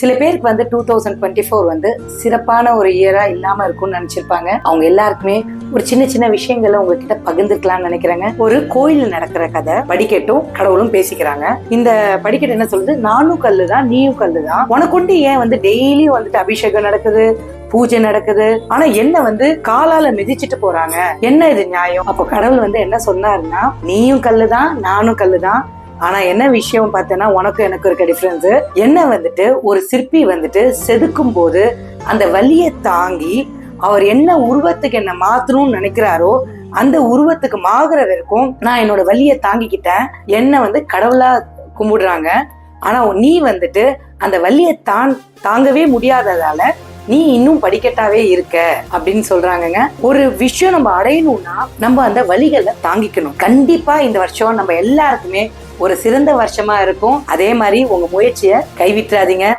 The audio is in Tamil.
சில பேருக்கு வந்து டூ தௌசண்ட் டுவெண்ட்டி ஃபோர் வந்து சிறப்பான ஒரு இயரா இல்லாம இருக்கும்னு நினைச்சிருப்பாங்க. அவங்க எல்லாருக்குமே ஒரு சின்ன சின்ன விஷயங்களை உங்ககிட்ட பகிர்ந்துக்கலாம்னு நினைக்கிறாங்க. ஒரு கோயில் நடக்கிற கதை படிக்கட்டும் கடவுளும் பேசிக்கிறாங்க. இந்த படிக்கட்டு என்ன சொல்லுது? நானும் கல்லு தான் நீயும் கல்லு தான் உனக்குண்டு ஏன் வந்து டெய்லியும் வந்துட்டு அபிஷேகம் நடக்குது பூஜை நடக்குது? ஆனா என்ன வந்து காலால மிதிச்சிட்டு போறாங்க? என்ன இது நியாயம்? அப்போ கடவுள் வந்து என்ன சொன்னாருன்னா நீயும் கல்லுதான் நானும் கல்லுதான். ஆனா என்ன விஷயம் பார்த்தோன்னா உனக்கும் எனக்கு இருக்க டிஃபரன்ஸ் என்ன வந்துட்டு ஒரு சிற்பி வந்துட்டு செதுக்கும் போது அந்த வலியை தாங்கி அவர் என்ன உருவத்துக்கு என்ன மாத்தணும்னு நினைக்கிறாரோ அந்த உருவத்துக்கு மாகுற வரைக்கும் நான் என்னோட வலியை தாங்கிக்கிட்டேன். என்ன வந்து கடவுளா கும்பிடுறாங்க. ஆனா நீ வந்துட்டு அந்த வலியை தான் தாங்கவே முடியாததால நீ இன்னும் படிக்கட்டாவே இருக்க அப்படின்னு சொல்றாங்கங்க. ஒரு விஷயம் நம்ம அடையணும்னா நம்ம அந்த வழிகளை தாங்கிக்கணும். கண்டிப்பா இந்த வருஷம் நம்ம எல்லாருக்குமே ஒரு சிறந்த வருஷமா இருக்கும். அதே மாதிரி உங்க முயற்சியை கைவிட்டுறாதீங்க.